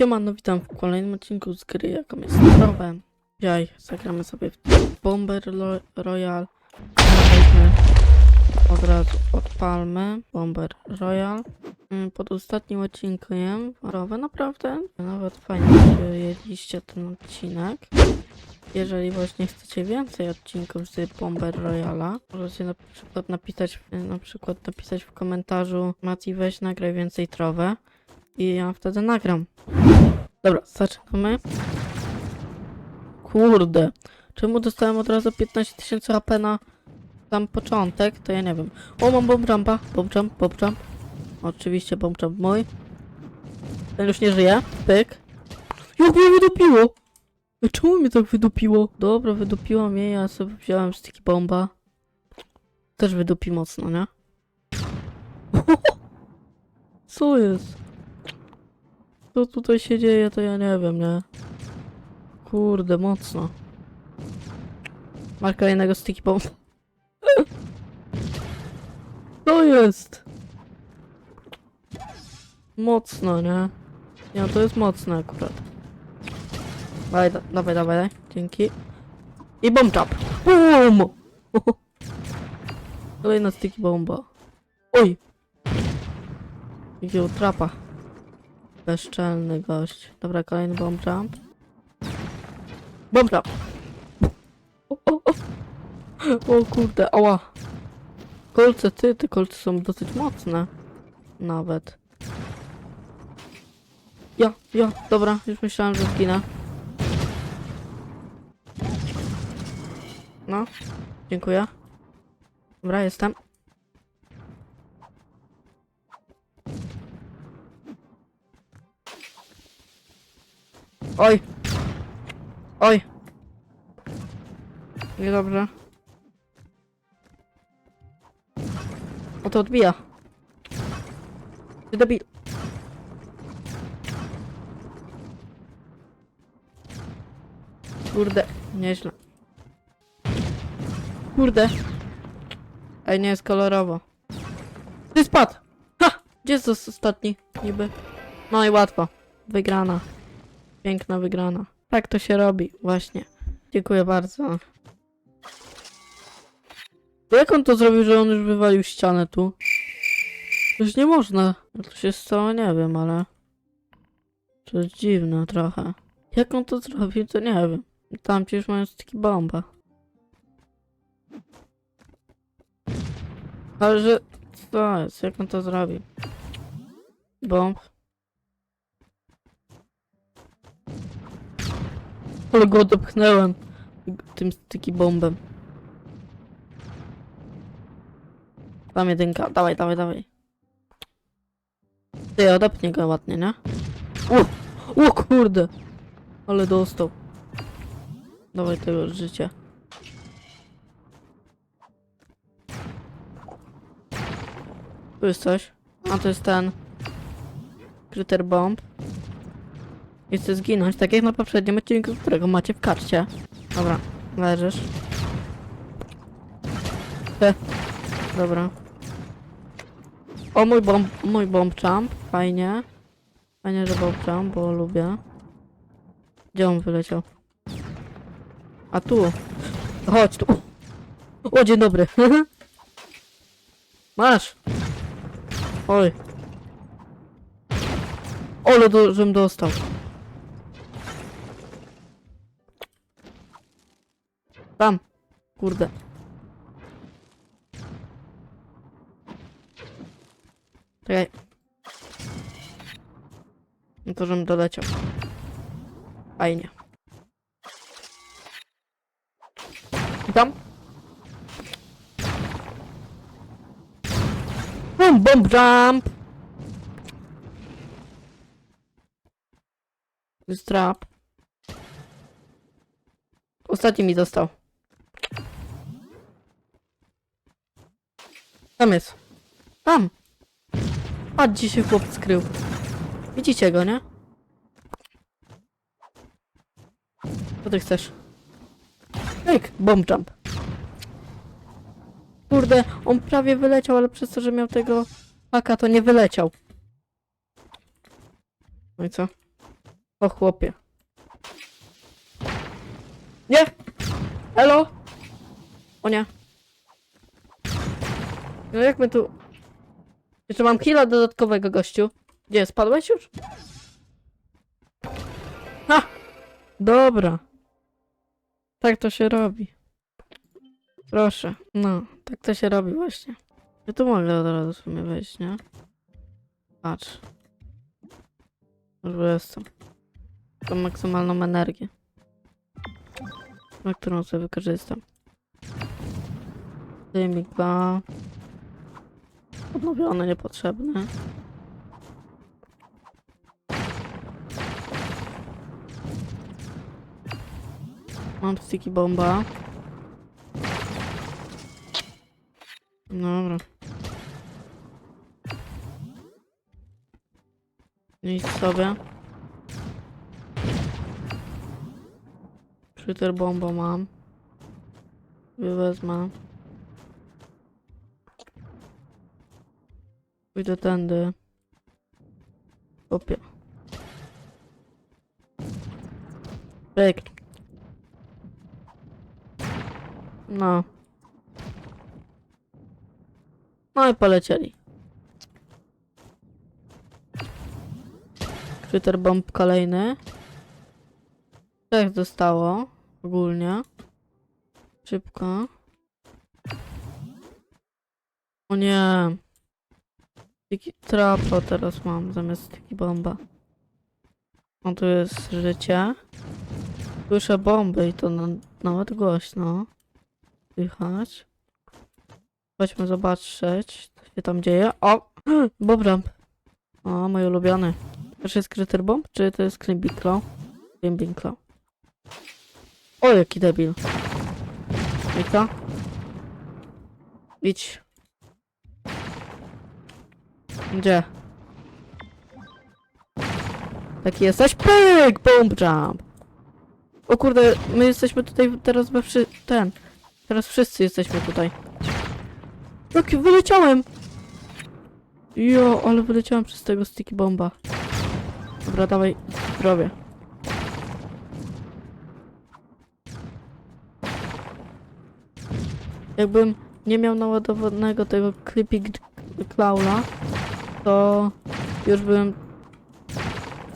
Siemano, witam w kolejnym odcinku z gry, jaką jest Trowe. Dzisiaj zagramy sobie w Bomber Royal. Od razu odpalmy Bomber Royal. Mm, Pod ostatnim odcinkiem Rowe naprawdę nawet fajnie przyjęliście ten odcinek. Jeżeli właśnie chcecie więcej odcinków z Bomber Royala, możecie na przykład napisać, na przykład napisać w komentarzu Mati weź nagraj więcej trowę i ja wtedy nagram. Dobra, zaczynamy. Kurde, czemu dostałem od razu 15 tysięcy HP na sam początek, to ja nie wiem. O, mam bomb jumpa, bomb jump, bomb jump. Oczywiście bomb jump mój. Ten już nie żyje, pyk. Jak mnie wydupiło! Ej, Czemu mnie tak wydupiło? Dobra, wydupiło mnie, ja sobie wziąłem sticky bomba. Też wydupi mocno, nie? Co jest? Co tutaj się dzieje, to ja nie wiem, nie? Kurde, mocno. Masz kolejnego sticky bomb. To jest! Mocno, nie? Nie, to jest mocne akurat. Dawaj, da, dawaj, dawaj. Dzięki. I bomb jump. Boom! Kolejna sticky bomba. Oj! Jakiego trapa. Bezczelny gość. Dobra, kolejny bomb jump. Bomb jump! O, o, o. o kurde, ała. Kolce, ty, te kolce są dosyć mocne. Nawet. Ja, ja, dobra, już myślałem, że zginę. No, dziękuję. Dobra, jestem. Oj! Oj! Niedobrze. O to odbija. Ty debil. Kurde, nieźle. Kurde. Ej, nie jest kolorowo. Ty spadł! Ha! Gdzie jest os- ostatni? Niby. No i łatwo. Wygrana. Piękna wygrana. Tak to się robi, właśnie. Dziękuję bardzo. Jak on to zrobił, że on już wywalił ścianę tu? Już nie można. To się stało, nie wiem, ale... To jest dziwne trochę. Jak on to zrobił, to nie wiem. Tam już mają taki bomba. Ale że... Co jest? Jak on to zrobił? Bomb. Ale go odepchnęłem. Tym sticky bombem. Tam jedynka. Dawaj, dawaj, dawaj. Ty, odepnie go ładnie, nie? O! O kurde! Ale dostał. Dawaj tego życia. Tu jest coś. A to jest ten. Kryter bomb. I chcę zginąć, tak jak na poprzednim odcinku, którego macie w karcie. Dobra, leżysz. Te. Dobra. O mój bomb, mój bomb jump, fajnie. Fajnie, że bomb jump, bo lubię. Gdzie on wyleciał? A tu. Chodź tu. O, dzień dobry. Masz. Oj. Ole, do, żem dostał. Tam. Kurde. Czekaj. No to żebym doleciał. Fajnie. I tam? Bum, bum, jump! To jest trap. Ostatni mi został. Tam jest. Tam. A gdzie się chłop skrył. Widzicie go, nie? Co ty chcesz? Ejk, bomb jump. Kurde, on prawie wyleciał, ale przez to, że miał tego haka, to nie wyleciał. No i co? O chłopie. Nie! Elo! O nie. No jak my tu... Jeszcze mam killa dodatkowego, gościu. Gdzie, spadłeś już? Ha! Dobra. Tak to się robi. Proszę. No, tak to się robi właśnie. Ja tu mogę od razu w sumie wejść, nie? Patrz. Już jestem. Tą maksymalną energię. Na którą sobie wykorzystam. Dymika. Odnowione, niepotrzebne. Mam sticky bomba. Dobra. Idź sobie. Shooter bomba mam. Wywezmę. Pójdę tędy. Kopie. Pyk. No. No i polecieli. Shooter bomb kolejny. Tak zostało ogólnie. Szybko. O nie. Tiki trapa teraz mam zamiast tiki bomba. O tu jest życie. Słyszę bomby i to na, nawet głośno. Słychać. Chodźmy zobaczyć, co się tam dzieje. O! Bobramp. O, mój ulubiony. To jest Critter Bomb, czy to jest Climbing Claw? Climbing. O, jaki debil. Mika? Idź. Gdzie? Taki jesteś? Pyk! Bomb jump! O kurde, my jesteśmy tutaj teraz we wszy... ten. Teraz wszyscy jesteśmy tutaj. Jaki wyleciałem! Jo, ale wyleciałem przez tego sticky bomba. Dobra, dawaj zdrowie. Jakbym nie miał naładowanego tego Clippy Claula, to już bym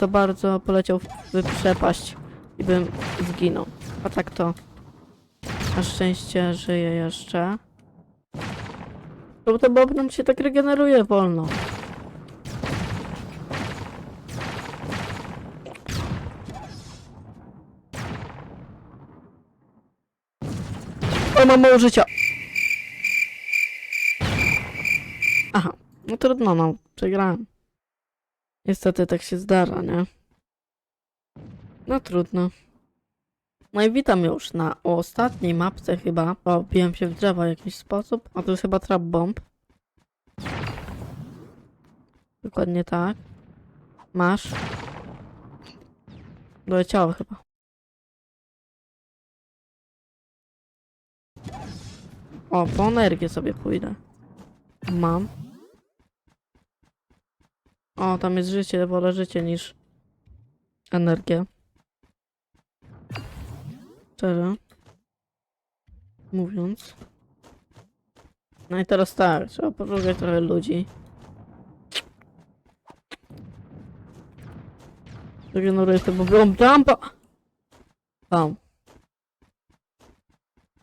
za bardzo poleciał w przepaść i bym zginął. A tak to na szczęście żyje jeszcze. Bo to bob nam się tak regeneruje wolno. O, mam mało życia. Aha, no trudno, no, przegrałem. Niestety tak się zdarza, nie? No trudno. No i witam już na ostatniej mapce chyba. O, biłem się w drzewo w jakiś sposób. A to jest chyba trap bomb. Dokładnie tak. Masz. Doleciało chyba. O, po energię sobie pójdę. Mam. O, tam jest życie, wolę życie niż energię. Szczerze. Mówiąc. No i teraz tak, trzeba poszukać trochę ludzi. Regeneruję to, bo byłam jumpa! Tam.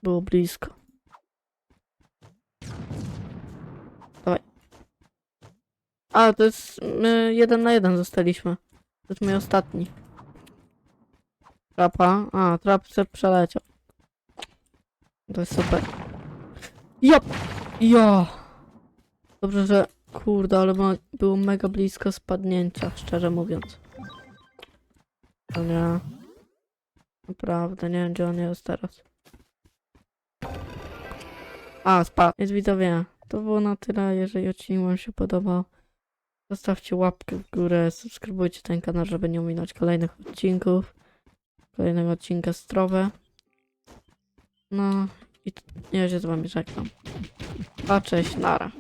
Było blisko. A, to jest... My jeden na jeden zostaliśmy. To jest mój ostatni. Trapa. A, trap se przeleciał. To jest super. Ja! Ja! Dobrze, że... Kurde, ale ma, było mega blisko spadnięcia, szczerze mówiąc. To nie. Naprawdę, nie wiem gdzie on jest teraz. A, spadł. Więc widzowie, to było na tyle. Jeżeli odcinek wam się podobał, zostawcie łapkę w górę, subskrybujcie ten kanał, żeby nie ominąć kolejnych odcinków. Kolejnego odcinka Strowe. No i ja się z wami żegnam. A cześć, nara.